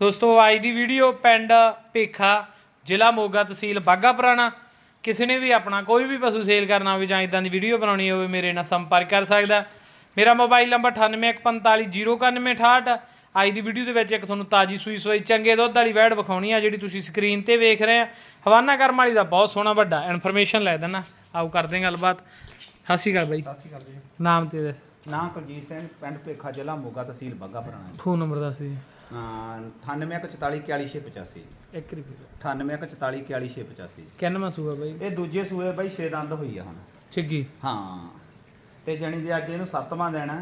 ਦੋਸਤੋ ਅੱਜ ਦੀ ਵੀਡੀਓ ਪਿੰਡ ਭੇਖਾ ਜ਼ਿਲ੍ਹਾ ਮੋਗਾ ਤਹਿਸੀਲ ਬਾਗਾ ਪੁਰਾਣਾ। ਕਿਸੇ ਨੇ ਵੀ ਆਪਣਾ ਕੋਈ ਵੀ ਪਸ਼ੂ ਸੇਲ ਕਰਨਾ ਹੋਵੇ ਜਾਂ ਇਦਾਂ ਦੀ ਵੀਡੀਓ ਬਣਾਉਣੀ ਹੋਵੇ ਮੇਰੇ ਨਾਲ ਸੰਪਰਕ ਕਰ ਸਕਦਾ ਮੇਰਾ ਮੋਬਾਈਲ ਨੰਬਰ 9814509168 ਅੱਜ ਦੀ ਵੀਡੀਓ ਦੇ ਵਿੱਚ ਇੱਕ ਤੁਹਾਨੂੰ ਤਾਜੀ ਸੂਈ ਸੋਈ ਚੰਗੇ ਦੁੱਧ ਵਾਲੀ ਵੈੜ ਵਿਖਾਉਣੀ ਆ ਜਿਹੜੀ ਤੁਸੀਂ ਸਕਰੀਨ ਤੇ ਵੇਖ ਰਹੇ ਆ। ਹਵਾਨਾ ਕਰਮ ਵਾਲੀ ਦਾ ਬਹੁਤ ਸੋਹਣਾ ਵੱਡਾ ਇਨਫੋਰਮੇਸ਼ਨ ਲੈ ਦੇਣਾ। ਆਓ ਕਰਦੇ ਹਾਂ ਗੱਲਬਾਤ। ਸਤਿ ਸ਼੍ਰੀ ਅਕਾਲ ਬਾਈ। ਸਤਿ ਸ਼੍ਰੀ ਅਕਾਲ ਜੀ। ਨਾਮ ਤੇ ਨਾਮ ਕੁਲਜੀਤ ਸਿੰਘ ਪਿੰਡ ਭੇਖਾ ਜ਼ਿਲ੍ਹਾ ਮੋਗਾ ਤਹਿਸੀਲ ਬਾਗਾ ਪੁਰਾਣਾ ਫੋਨ ਨੰਬਰ ਦੱਸ ਦਿਓ ਹਾਂ 9814441685 ਇੱਕ ਰਿਪੀਟ 9814441685 ਕਿੰਨਵਾਂ ਸੂਆ ਬਾਈ? ਇਹ ਦੂਜੇ ਸੂਏ ਬਾਈ 6 ਦੰਦ ਹੋਈ ਆ ਹੁਣ। ਛਿੱਗੀ? ਹਾਂ ਤੇ ਜਣੀ ਜੇ ਅੱਜ ਇਹਨੂੰ ਸੱਤਵਾਂ ਦੇਣਾ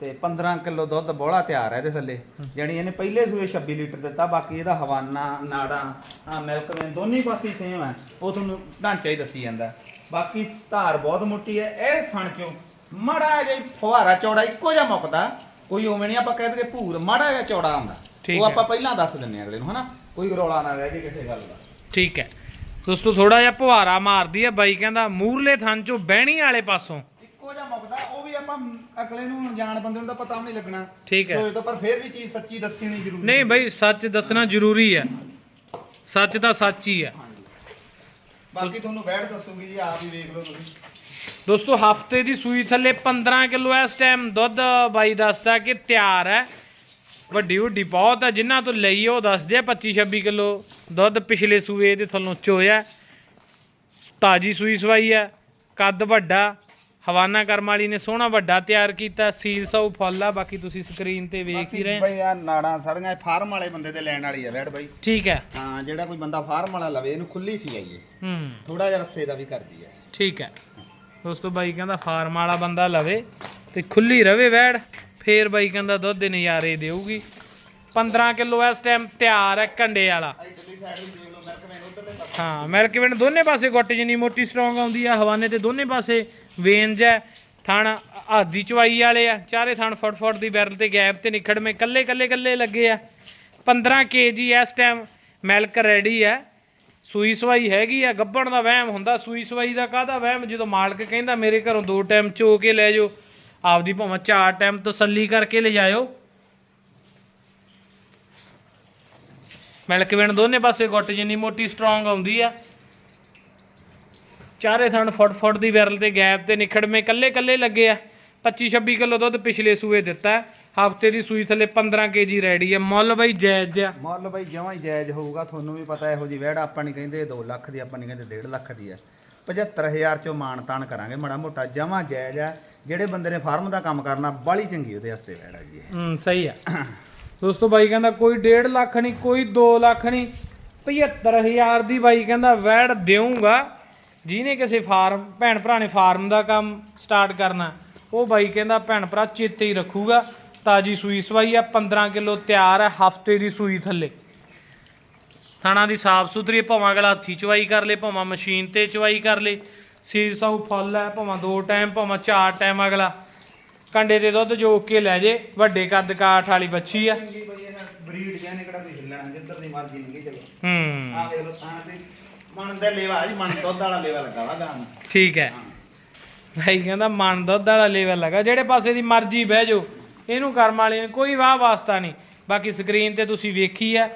ਤੇ 15 ਕਿਲੋ ਦੁੱਧ ਬੋਲਾ ਤਿਆਰ ਹੈ ਇਹਦੇ ਥੱਲੇ। ਜਣੀ ਇਹਨੇ ਪਹਿਲੇ ਸੂਏ 26 ਲੀਟਰ ਦਿੱਤਾ ਬਾਕੀ ਇਹਦਾ ਹਵਾਨਾ ਨਾੜਾ ਆ ਮਿਲਕ ਵੇਨ ਦੋਨੀ ਪਾਸੇ ਸੇਮ ਹੈ ਉਹ ਤੁਹਾਨੂੰ ਢਾਂਚਾ ਹੀ ਦੱਸੀ ਜਾਂਦਾ। ਬਾਕੀ ਧਾਰ ਬਹੁਤ ਮੋਟੀ ਹੈ ਇਹ ਫਣ ਚੋਂ ਮੜਾ ਜਿਹਾ ਫੁਹਾਰਾ ਚੌੜਾ ਇੱਕੋ ਜਿਹਾ ਮੁੱਕਦਾ। ਕੋਈ ਉਵੇਂ ਨਹੀਂ ਆਪਾਂ ਕਹਿ ਦਈਏ ਭੂਰ ਮੜਾ ਜਿਹਾ ਚੌੜਾ ਠੀਕ ਉਹ ਹੈ। ਆਪਾਂ ਪਹਿਲਾਂ ਦੱਸ ਦਿੰਨੇ ਆ ਅਗਲੇ ਨੂੰ ਹਨਾ? ਕੋਈ ਰੌਲਾ ਨਾ ਰਹਿ ਜੇ ਕਿਸੇ ਗੱਲ ਦਾ। ਠੀਕ ਹੈ। ਦੋਸਤੋ ਥੋੜਾ ਜਿਹਾ ਪੁਹਾਰਾ ਮਾਰਦੀ ਹੈ ਬਾਈ ਕਹਿੰਦਾ ਮੂਰਲੇ ਥਣ ਚੋਂ ਬਹਿਣੀ ਵਾਲੇ ਪਾਸੋਂ। ਇੱਕੋ ਜਿਹਾ ਮੁੱਕਦਾ ਉਹ ਵੀ ਆਪਾਂ ਅਗਲੇ ਨੂੰ ਅਣਜਾਣ ਬੰਦੇ ਨੂੰ ਤਾਂ ਪਤਾ ਵੀ ਨਹੀਂ ਲੱਗਣਾ। ਠੀਕ ਹੈ। ਤਾਂ ਪਰ ਫਿਰ ਵੀ ਚੀਜ਼ ਸੱਚੀ ਦੱਸੀ ਨਹੀਂ ਜ਼ਰੂਰੀ। ਨਹੀਂ ਬਾਈ ਸੱਚ ਦੱਸਣਾ ਜ਼ਰੂਰੀ ਹੈ। ਸੱਚ ਤਾਂ ਸੱਚ ਹੀ ਹੈ। ਬਾਕੀ ਤੁਹਾਨੂੰ ਬੈਠ ਦੱਸੂਗੀ ਜੀ ਆਪ ਹੀ ਵੇਖ ਲਓ ਤੁਸੀਂ। ਦੋਸਤੋ ਹਫ਼ਤੇ ਦੀ ਸੂਈ ਥੱਲੇ 15 ਕਿਲੋ ਇਸ ਟਾਈਮ ਦੁੱਧ ਬਾਈ ਦੱਸਦਾ ਕਿ ਤਿਆਰ ਹੈ ਵੱਡੀ ਵੱਡੀ ਬਹੁਤ ਹੈ ਜਿਨ੍ਹਾਂ ਤੋਂ ਲਈ ਉਹ ਦੱਸਦੇ ਆ 25 26 ਕਿਲੋ ਦੁੱਧ ਪਿਛਲੇ ਸੂਏ ਦੇ ਥੱਲੋਂ ਚੋਇਆ ਤਾਜੀ ਸੂਈ ਸਵਾਈ ਹੈ ਕੱਦ ਵੱਡਾ ਹਵਾਨਾ ਕਰਮ ਵਾਲੀ ਨੇ ਸੋਹਣਾ ਵੱਡਾ ਤਿਆਰ ਕੀਤਾ ਸੀਲ ਸੌ ਫੁੱਲ ਆ ਬਾਕੀ ਤੁਸੀਂ ਸਕਰੀਨ ਤੇ ਵੇਖ ਹੀ ਰਹੇ। ਬਈ ਆ ਨਾੜਾਂ ਸਾਰੀਆਂ ਇਹ ਫਾਰਮ ਵਾਲੇ ਬੰਦੇ ਤੇ ਲੈਣ ਵਾਲੀ ਆ ਬੈਠ ਬਾਈ। ਠੀਕ ਹੈ ਹਾਂ ਜਿਹੜਾ ਕੋਈ ਬੰਦਾ ਫਾਰਮ ਵਾਲਾ ਲਵੇ ਇਹਨੂੰ ਖੁੱਲੀ ਸੀ ਆਈਏ ਹੂੰ। ਥੋੜਾ ਜਿਹਾ ਰੱਸੇ ਦਾ ਵੀ ਕਰਦੀ ਹੈ ਠੀਕ ਹੈ ਦੋਸਤੋ ਬਾਈ ਕਹਿੰਦਾ ਫਾਰਮ ਵਾਲਾ ਬੰਦਾ ਲਵੇ ਤੇ ਖੁੱਲੀ ਰਵੇ ਵੈੜ, ਫੇਰ ਬਾਈ ਕਹਿੰਦਾ ਦੁੱਧ ਦੇ ਨਜ਼ਾਰੇ ਦੇਊਗੀ। 15 ਕਿਲੋ ਇਸ ਟਾਈਮ ਤਿਆਰ ਹੈ ਕੰਡੇ ਵਾਲਾ। ਹਾਂ ਮਿਲਕ ਵੇਨ ਦੋਨੇ ਪਾਸੇ ਗੁੱਟ ਜਿੰਨੀ ਮੋਟੀ ਸਟਰੋਂਗ ਆਉਂਦੀ ਆ, ਹਵਾਨੇ ਤੇ ਦੋਨੇ ਪਾਸੇ ਵੇਨਜ ਹੈ। ਥਣ ਆਦੀ ਚਵਾਈ ਵਾਲੇ ਆ, ਚਾਰੇ ਥਣ ਫੁੱਟ ਫੁੱਟ ਦੀ ਬੈਰਲ ਤੇ ਗੈਪ ਤੇ ਨਿਖੜਵੇਂ ਕੱਲੇ ਕੱਲੇ ਕੱਲੇ ਲੱਗੇ ਆ। 15 ਕੇਜੀ ਇਸ ਟਾਈਮ ਮਿਲਕ ਰੈਡੀ ਹੈ। ਸੂਈ ਸਵਾਈ ਹੈਗੀ ਆ, ਗੱਬਣ ਦਾ ਵਹਿਮ ਹੁੰਦਾ, ਸੂਈ ਸਵਾਈ ਦਾ ਕਾਹਦਾ ਵਹਿਮ? ਜਦੋਂ ਮਾਲਕ ਕਹਿੰਦਾ, ਮੇਰੇ ਘਰੋਂ ਦੋ ਟਾਈਮ ਚੋ ਕੇ ਲੈ ਜਾਓ, ਆਪਦੀ ਭਾਵੇਂ ਚਾਰ ਟਾਈਮ ਤਸੱਲੀ ਕਰਕੇ ਲੈ ਜਾਇਓ ਮਿਲਕ ਵੇਣ ਦੋਨੇ ਪਾਸੇ ਗੁੱਟ ਜਿੰਨੀ ਮੋਟੀ ਸਟਰੋਂਗ ਆਉਂਦੀ ਆ। ਚਾਰੇ ਥਣ ਫੁੱਟ ਫੁੱਟ ਦੀ ਵਿਰਲ ਤੇ ਗੈਪ ਤੇ ਨਿਖੜਵੇਂ ਕੱਲੇ ਕੱਲੇ ਲੱਗੇ ਆ। 25 26 ਕਿਲੋ ਦੁੱਧ ਪਿਛਲੇ ਸੂਏ ਦਿੱਤਾ। ਹਫ਼ਤੇ ਦੀ ਸੂਈ ਥੱਲੇ 15 ਕੇਜੀ ਰੈਡੀ ਆ। ਮੁੱਲ ਬਈ ਜਾਇਜ਼ ਆ। ਮੁੱਲ ਬਈ ਜਮਾਂ ਹੀ ਜਾਇਜ਼ ਹੋਊਗਾ ਤੁਹਾਨੂੰ ਵੀ ਪਤਾ ਇਹੋ ਜੀ ਵਹਿੜ ਆਪਾਂ ਨਹੀਂ ਕਹਿੰਦੇ 2 ਲੱਖ ਦੀ ਆਪਾਂ ਨਹੀਂ ਕਹਿੰਦੇ 1.5 ਲੱਖ ਦੀ ਹੈ 75000 ਚੋਂ ਮਾਣ ਤਾਣ ਕਰਾਂਗੇ ਮਾੜਾ ਮੋਟਾ ਜਮਾਂ ਜਾਇਜ਼ ਆ। ਜਿਹੜੇ ਬੰਦੇ ਨੇ ਫਾਰਮ ਦਾ ਕੰਮ ਕਰਨਾ ਬਾਲੀ ਚੰਗੀ ਉਹਦੇ ਵਾਸਤੇ ਵਹਿੜ ਜੀ। ਹੂੰ ਸਹੀ ਆ। ਦੋਸਤੋ ਬਾਈ ਕਹਿੰਦਾ ਕੋਈ 1.5 ਲੱਖ ਨਹੀਂ ਕੋਈ 2 ਲੱਖ ਨਹੀਂ 75000 ਦੀ ਬਾਈ ਕਹਿੰਦਾ ਵੈੜ ਦੇਊਗਾ। ਜਿਹਨੇ ਕਿਸੇ ਫਾਰਮ ਭੈਣ ਭਰਾ ਨੇ ਫਾਰਮ ਦਾ ਕੰਮ ਸਟਾਰਟ ਕਰਨਾ ਉਹ ਬਾਈ ਕਹਿੰਦਾ ਭੈਣ ਭਰਾ ਚੇਤੇ ਹੀ ਰੱਖੂਗਾ। ਤਾਜੀ ਸੂਈ ਸਵਾਈ ਆ 15 ਕਿਲੋ ਤਿਆਰ ਹੈ ਹਫ਼ਤੇ ਦੀ ਸੂਈ ਥੱਲੇ। ਥਾਣਾ ਦੀ ਸਾਫ਼ ਸੁਥਰੀ ਭਾਵਾਂ ਅਗਲਾ ਹੱਥੀ ਚਵਾਈ ਕਰ ਲੇ ਭਾਵਾਂ ਮਸ਼ੀਨ ਤੇ ਚਵਾਈ ਕਰ ਲੇ। ਸੀਰ ਸਾਊ ਫੁੱਲ ਹੈ ਭਾਵਾਂ ਦੋ ਟਾਈਮ ਭਾਵਾਂ ਚਾਰ ਟਾਈਮ ਅਗਲਾ। ਕੰਡੇ ਤੇ ਦੁੱਧ ਜੋਕ ਕੇ ਲੈ ਜੇ ਵੱਡੇ ਕੱਦ ਕਾਠ ਵਾਲੀ ਬੱਚੀ ਆ। ਚੰਗੀ ਬਈ ਇਹਨਾਂ ਬਰੀਡ ਕਹਿੰਦੇ ਕਿਹੜਾ ਕੋਈ ਹਿੱਲਣਾ ਜਿੱਧਰ ਦੀ ਮਰਜ਼ੀ ਨਹੀਂ ਚਲੋ ਹੂੰ। ਆ ਵੇਖ ਲੋ ਤਾਂ ਤੇ ਮਨ ਦਾ ਲੇਵਾ ਜੀ ਮਨ ਦੁੱਧ ਵਾਲਾ ਲੇਵਾ ਲੱਗਾ ਵਾ ਗਾਂ। ਨੂੰ। ਠੀਕ ਹੈ। ਭਾਈ ਕਹਿੰਦਾ ਮਨ ਦੁੱਧ ਵਾਲਾ ਲੈਵਲ ਲਗਾ ਜਿਹੜੇ ਪਾਸੇ ਦੀ ਮਰਜ਼ੀ ਬਹਿ ਜਾਓ। ਇਹਨੂੰ ਕਰਮ ਵਾਲੀ ਨੇ ਕੋਈ ਵਾਹ ਵਾਸਤਾ ਨਹੀਂ। ਬਾਕੀ ਸਕਰੀਨ ਤੇ ਤੁਸੀਂ ਵੇਖੀ ਹੈ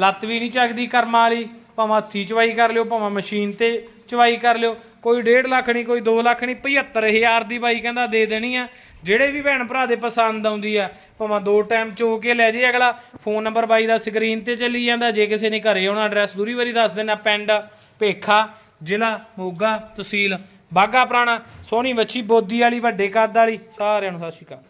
ਲੱਤ ਵੀ ਨਹੀਂ ਚੱਕਦੀ ਕਰਮ ਵਾਲੀ, ਭਾਵੇਂ ਹੱਥੀ ਚਵਾਈ ਕਰ ਲਿਓ, ਭਾਵੇਂ ਮਸ਼ੀਨ ਤੇ ਚਵਾਈ ਕਰ ਲਿਓ, ਕੋਈ 1.5 ਲੱਖ ਨਹੀਂ, ਕੋਈ 2 ਲੱਖ ਨਹੀਂ 75000 ਦੀ ਬਾਈ ਕਹਿੰਦਾ ਦੇ ਦੇਣੀ ਆ। ਜਿਹੜੇ ਵੀ ਭੈਣ ਭਰਾ ਦੇ ਪਸੰਦ ਆਉਂਦੀ ਆ, ਭਾਵੇਂ ਦੋ ਟਾਈਮ ਚੋ ਕੇ ਲੈ ਜੇ ਅਗਲਾ ਫੋਨ ਨੰਬਰ ਬਾਈ ਦਾ ਸਕਰੀਨ ਤੇ ਚੱਲੀ ਜਾਂਦਾ, ਜੇ ਕਿਸੇ ਨੇ ਘਰੇ ਆਉਣਾ ਐਡਰੈਸ ਦੂਰੀ ਵਾਰੀ ਦੱਸ ਦੇਣਾ, ਪਿੰਡ, ਭੇਖਾ, ਜ਼ਿਲ੍ਹਾ, ਮੋਗਾ, ਤਹਿਸੀਲ ਬਾਗਾ ਪੁਰਾਣਾ, ਸੋਹਣੀ ਵੱਛੀ ਬੋਦੀ ਵਾਲੀ, ਵੱਡੇ ਕੱਦ ਵਾਲੀ, ਸਾਰਿਆਂ ਨੂੰ ਸਤਿ ਸ਼੍ਰੀ ਅਕਾਲ।